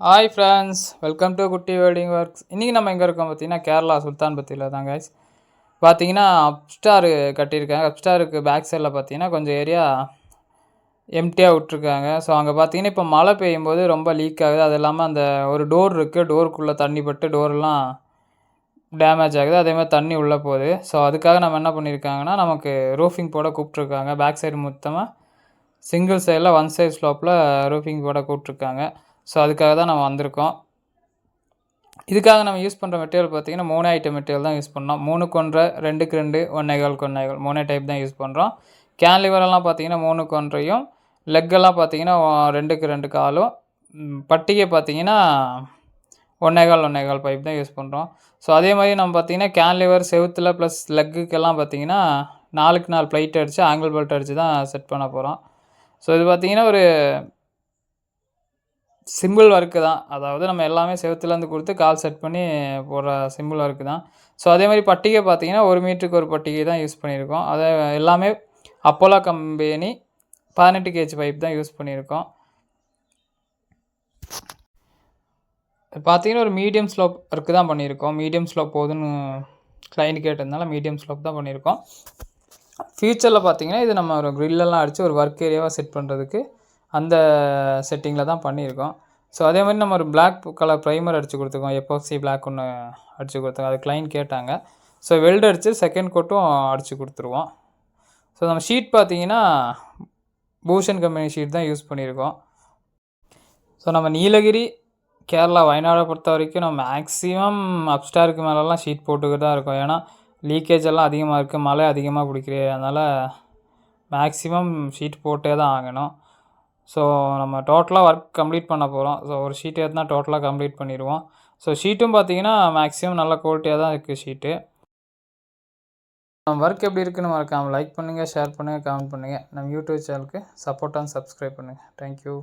Hi friends welcome to Kutty welding works இன்றைக்கி நம்ம எங்கே இருக்கோம் பார்த்தீங்கன்னா கேரளா சுல்தான் பத்தியில் தான் கைஸ் பார்த்தீங்கன்னா அப்ஸ்டாரு கட்டியிருக்காங்க. அப்ஸ்டாருக்கு பேக் சைடில் பார்த்தீங்கன்னா கொஞ்சம் ஏரியா எம்டியாக விட்ருக்காங்க ஸோ அங்கே பார்த்தீங்கன்னா இப்போ மழை பெய்யும் போது ரொம்ப லீக் ஆகுது. அது இல்லாமல் அந்த ஒரு டோர் இருக்குது டோருக்குள்ளே தண்ணி பட்டு டோர்லாம் டேமேஜ் ஆகுது. அதே மாதிரி தண்ணி உள்ளே போகுது. ஸோ அதுக்காக நம்ம என்ன பண்ணியிருக்காங்கன்னா நமக்கு ரூஃபிங் போட கூப்பிட்ருக்காங்க பேக் சைடு மொத்தமாக சிங்கிள் சைடில் ஒன் சைடு ஸ்லோப்பில் ரூஃபிங் போட கூப்பிட்ருக்காங்க ஸோ அதுக்காக தான் நம்ம வந்திருக்கோம். இதுக்காக நம்ம யூஸ் பண்ணுற மெட்டீரியல் பார்த்தீங்கன்னா மூணு ஐட்டம் மெட்டீரியல் தான் யூஸ் பண்ணோம். மூணுக்கு ஒன்றரை ரெண்டுக்கு ரெண்டு ஒன்னேகால் கொன்னைகள் மூணே டைப் தான் யூஸ் பண்ணுறோம் கேன்லிவரெல்லாம் பார்த்தீங்கன்னா மூணுக்கு ஒன்றையும் லெக்கெல்லாம் பார்த்தீங்கன்னா ரெண்டுக்கு ரெண்டு காலும். பட்டிகை பார்த்தீங்கன்னா ஒன்னேகால் ஒன்னேகால் பைப் தான் யூஸ் பண்ணுறோம் ஸோ அதே மாதிரி நம்ம பார்த்தீங்கன்னா கேன்லிவர் செவுத்தில் ப்ளஸ் லெக்குக்கெல்லாம் பார்த்தீங்கன்னா நாலுக்கு நாலு ப்ளைட் அடித்து ஆங்கிள் பெல்ட் அடித்து தான் செட் பண்ண போகிறோம் ஸோ இது பார்த்திங்கன்னா ஒரு சிம்பிள் ஒர்க்கு தான். அதாவது நம்ம எல்லாமே செவத்துலேருந்து கொடுத்து கால் செட் பண்ணி போடுற சிம்பிள் ஒர்க்கு தான். ஸோ அதே மாதிரி பட்டிகை பார்த்தீங்கன்னா ஒரு மீட்டருக்கு ஒரு பட்டிகை தான் யூஸ் பண்ணியிருக்கோம் அதை எல்லாமே அப்போலா கம்பெனி பதினெட்டு கேஜ் பைப் தான் யூஸ் பண்ணியிருக்கோம் பார்த்தீங்கன்னா ஒரு மீடியம் ஸ்லோப் ஒர்க்கு தான் பண்ணியிருக்கோம் மீடியம் ஸ்லோப் போதுன்னு கிளைண்ட் கேட்டதுனால மீடியம் ஸ்லோப் தான் பண்ணியிருக்கோம் ஃப்யூச்சரில் பார்த்தீங்கன்னா இது நம்ம ஒரு க்ரில்லெல்லாம் அடித்து ஒரு ஒர்க் ஏரியாவாக செட் பண்ணுறதுக்கு அந்த செட்டிங்கில் தான் பண்ணியிருக்கோம். ஸோ அதே மாதிரி நம்ம ஒரு பிளாக் கலர் ப்ரைமர் அடித்து கொடுத்துருக்கோம் எப்போக்சி பிளாக் ஒன்று அடித்து கொடுத்துருக்கோம் அது கிளைண்ட் கேட்டாங்க. ஸோ வெல்ட் அடித்து செகண்ட் கோட்டும் அடித்து கொடுத்துருவோம். ஸோ நம்ம ஷீட் பார்த்தீங்கன்னா பூஷன் கம்பெனி ஷீட் தான் யூஸ் பண்ணியிருக்கோம். ஸோ நம்ம நீலகிரி கேரளா வயநாடை பொறுத்த வரைக்கும் நம்ம மேக்ஸிமம் அப்ஸ்டாருக்கு மேலெல்லாம் ஷீட் போட்டுக்கிட்டு தான் இருக்கோம். ஏன்னா லீக்கேஜ் எல்லாம் அதிகமாக இருக்குது மழை அதிகமாக பிடிக்கிறே. அதனால் மேக்ஸிமம் ஷீட் போட்டே தான் ஆகணும். ஸோ நம்ம டோட்டலாக ஒர்க் கம்ப்ளீட் பண்ண போகிறோம் ஸோ ஒரு ஷீட் ஏற்றினா டோட்டலாக கம்ப்ளீட் பண்ணிடுவோம். ஸோ ஷீட்டும் பார்த்தீங்கன்னா மேக்ஸிமம் நல்ல குவாலிட்டியாக தான் இருக்குது ஷீட்டு நம்ம ஒர்க் எப்படி இருக்குன்னு மறக்காமல் லைக் பண்ணுங்கள் ஷேர் பண்ணுங்கள் கமெண்ட் பண்ணுங்கள் நம்ம யூடியூப் சேனலுக்கு சப்போர்ட் அண்ட் சப்ஸ்கிரைப் பண்ணுங்கள் தேங்க்யூ